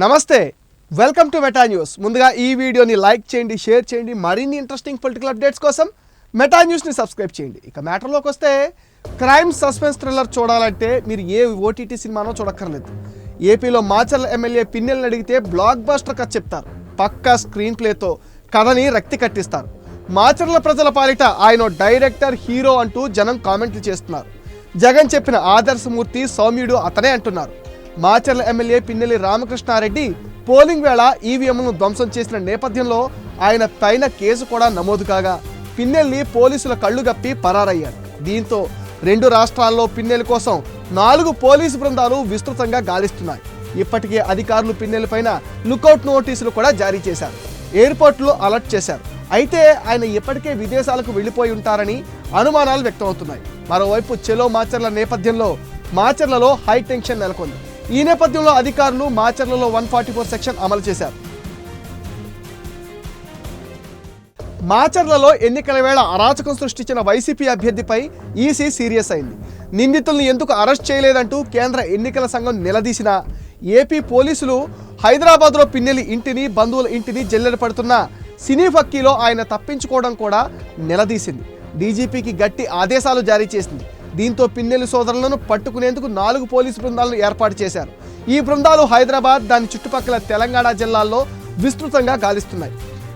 నమస్తే welcome to meta news. ముందుగా ఈ వీడియోని లైక్ చేయండి షేర్ చేయండి మరిన్ని ఇంట్రెస్టింగ్ పొలిటికల్ అప్డేట్స్ కోసం మెటా న్యూస్ని సబ్స్క్రైబ్ చేయండి. ఇక మ్యాటర్లోకి వస్తే క్రైమ్ సస్పెన్స్ థ్రిల్లర్ చూడాలంటే మీరు ఏ ఓటీటీ సినిమానో చూడక్కర్లేదు. ఏపీలో మాచర్ల ఎమ్మెల్యే పిన్నెల్ని అడిగితే బ్లాక్ బాస్టర్ కథ చెప్తారు. పక్కా స్క్రీన్ ప్లేతో కథని రక్తి కట్టిస్తారు. మాచర్ల ప్రజల పాలిట ఆయన డైరెక్టర్ హీరో అంటూ జనం కామెంట్లు చేస్తున్నారు. జగన్ చెప్పిన ఆదర్శమూర్తి సౌమ్యుడు అతనే అంటున్నారు. మాచర్ల ఎమ్మెల్యే పిన్నెల్లి రామకృష్ణారెడ్డి పోలింగ్ వేళ ఈవీఎంలను ధ్వంసం చేసిన నేపథ్యంలో ఆయన పైన కేసు కూడా నమోదు కాగా పిన్నెల్లి పోలీసుల కళ్ళు గప్పి పరారయ్యారు. దీంతో రెండు రాష్ట్రాల్లో పిన్నెల కోసం నాలుగు పోలీసు బృందాలు విస్తృతంగా గాలిస్తున్నాయి. ఇప్పటికే అధికారులు పిన్నెలపైన పైన లుకౌట్ నోటీసులు కూడా జారీ చేశారు. ఎయిర్పోర్ట్లో అలర్ట్ చేశారు. అయితే ఆయన ఇప్పటికే విదేశాలకు వెళ్ళిపోయి ఉంటారని అనుమానాలు వ్యక్తమవుతున్నాయి. మరోవైపు చెలో మాచర్ల నేపథ్యంలో మాచర్లలో హై టెన్షన్ నెలకొంది. ఈ నేపథ్యంలో అధికారులు మాచర్లలో వన్ ఫార్టీ ఫోర్ సెక్షన్ అమలు చేశారు. మాచర్లలో ఎన్నికల వేళ అరాచకం సృష్టించిన వైసీపీ అభ్యర్థిపై ఈసీ సీరియస్ అయింది. నిందితుల్ని ఎందుకు అరెస్ట్ చేయలేదంటూ కేంద్ర ఎన్నికల సంఘం నిలదీసిన ఏపీ పోలీసులు హైదరాబాద్లో పిన్నెలి ఇంటిని బంధువుల ఇంటిని జల్లెడ పడుతున్న సినీ ఫక్కీలో ఆయన తప్పించుకోవడం కూడా నిలదీసింది. డీజీపీకి గట్టి ఆదేశాలు జారీ చేసింది. దీంతో పిన్నెల్లి సోదరులను పట్టుకునేందుకు నాలుగు పోలీసు బృందాలను ఏర్పాటు చేశారు. ఈ బృందాలు హైదరాబాద్ దాని చుట్టుపక్కల తెలంగాణ జిల్లాల్లో విస్తృతంగా గాలిస్తున్నాయి.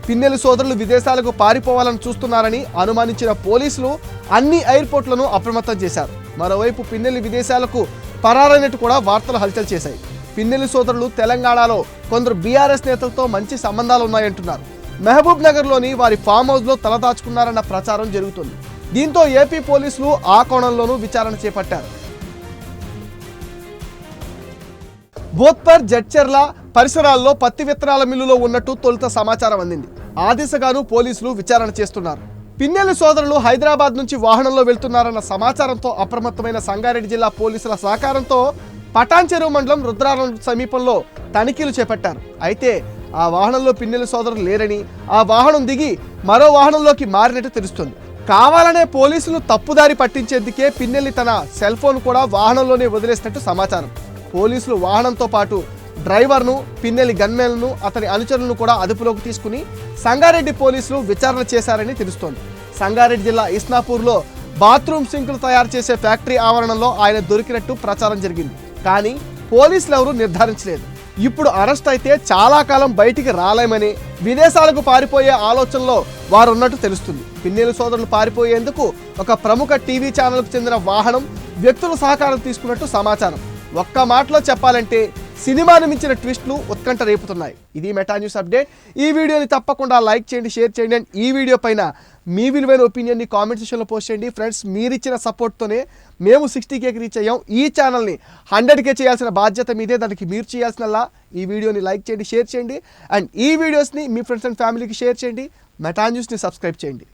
పిన్నెలు సోదరులు విదేశాలకు పారిపోవాలని చూస్తున్నారని అనుమానించిన పోలీసులు అన్ని ఎయిర్పోర్ట్లను అప్రమత్తం చేశారు. మరోవైపు పిన్నెలి విదేశాలకు పరారైనట్టు కూడా వార్తలు హల్చల్ చేశాయి. పిన్నెలి సోదరులు తెలంగాణలో కొందరు బీఆర్ఎస్ నేతలతో మంచి సంబంధాలు ఉన్నాయంటున్నారు. మహబూబ్ నగర్లోని వారి ఫామ్ హౌస్లో తలదాచుకున్నారన్న ప్రచారం జరుగుతుంది. దీంతో ఏపీ పోలీసులు ఆ కోణంలోనూ విచారణ చేపట్టారు. బోత్పర్ జడ్చెర్ల పరిసరాల్లో పత్తి విత్తనాల మిల్లులో ఉన్నట్టు తొలుత సమాచారం అందింది. ఆ దిశగాను పోలీసులు విచారణ చేస్తున్నారు. పిన్నెల్లి సోదరులు హైదరాబాద్ నుంచి వాహనంలో వెళ్తున్నారన్న సమాచారంతో అప్రమత్తమైన సంగారెడ్డి జిల్లా పోలీసుల సహకారంతో పటాన్ చెరువు మండలం రుద్రారం సమీపంలో తనిఖీలు చేపట్టారు. అయితే ఆ వాహనంలో పిన్నెల్లి సోదరులు లేరని ఆ వాహనం దిగి మరో వాహనంలోకి మారినట్టు తెలుస్తుంది. కావాలనే పోలీసులు తప్పుదారి పట్టించేందుకే పిన్నెల్లి తన సెల్ ఫోన్ కూడా వాహనంలోనే వదిలేసినట్టు సమాచారం. పోలీసులు వాహనంతో పాటు డ్రైవర్ను పిన్నెలి గన్మెన్ను అతని అనుచరులను కూడా అదుపులోకి తీసుకుని సంగారెడ్డి పోలీసులు విచారణ చేశారని తెలుస్తోంది. సంగారెడ్డి జిల్లా ఇస్నాపూర్లో బాత్రూమ్ సింకులు తయారు చేసే ఫ్యాక్టరీ ఆవరణలో ఆయన దొరికినట్టు ప్రచారం జరిగింది. కానీ పోలీసులు ఎవరూ నిర్ధారించలేదు. ఇప్పుడు అరెస్ట్ అయితే చాలా కాలం బయటికి రాలేమని విదేశాలకు పారిపోయే ఆలోచనలో వారు ఉన్నట్టు తెలుస్తుంది. పిన్నెల సోదరులు పారిపోయేందుకు ఒక ప్రముఖ టీవీ ఛానల్కు చెందిన వాహనం వ్యక్తుల సహకారం తీసుకున్నట్టు సమాచారం. ఒక్క మాటలో చెప్పాలంటే సినిమాను మించిన ట్విస్ట్లు ఉత్కంఠ రేపుతున్నాయి. ఇది మెటా న్యూస్ అప్డేట్. ఈ వీడియోని తప్పకుండా లైక్ చేయండి షేర్ చేయండి అండ్ ఈ వీడియో పైన మీ విలువైన ఒపీనియన్ని కామెంట్ సెక్షన్లో పోస్ట్ చేయండి. ఫ్రెండ్స్ మీరిచ్చిన సపోర్ట్తోనే మేము సిక్స్టీ కేకి రీచ్ అయ్యాం. ఈ ఛానల్ని హండ్రెడ్ కే చేయాల్సిన బాధ్యత మీదే. దానికి మీరు చేయాల్సినలా ఈ వీడియోని లైక్ చేయండి షేర్ చేయండి అండ్ ఈ వీడియోస్ని మీ ఫ్రెండ్స్ అండ్ ఫ్యామిలీకి షేర్ చేయండి. మెటా న్యూస్ని సబ్స్క్రైబ్ చేయండి.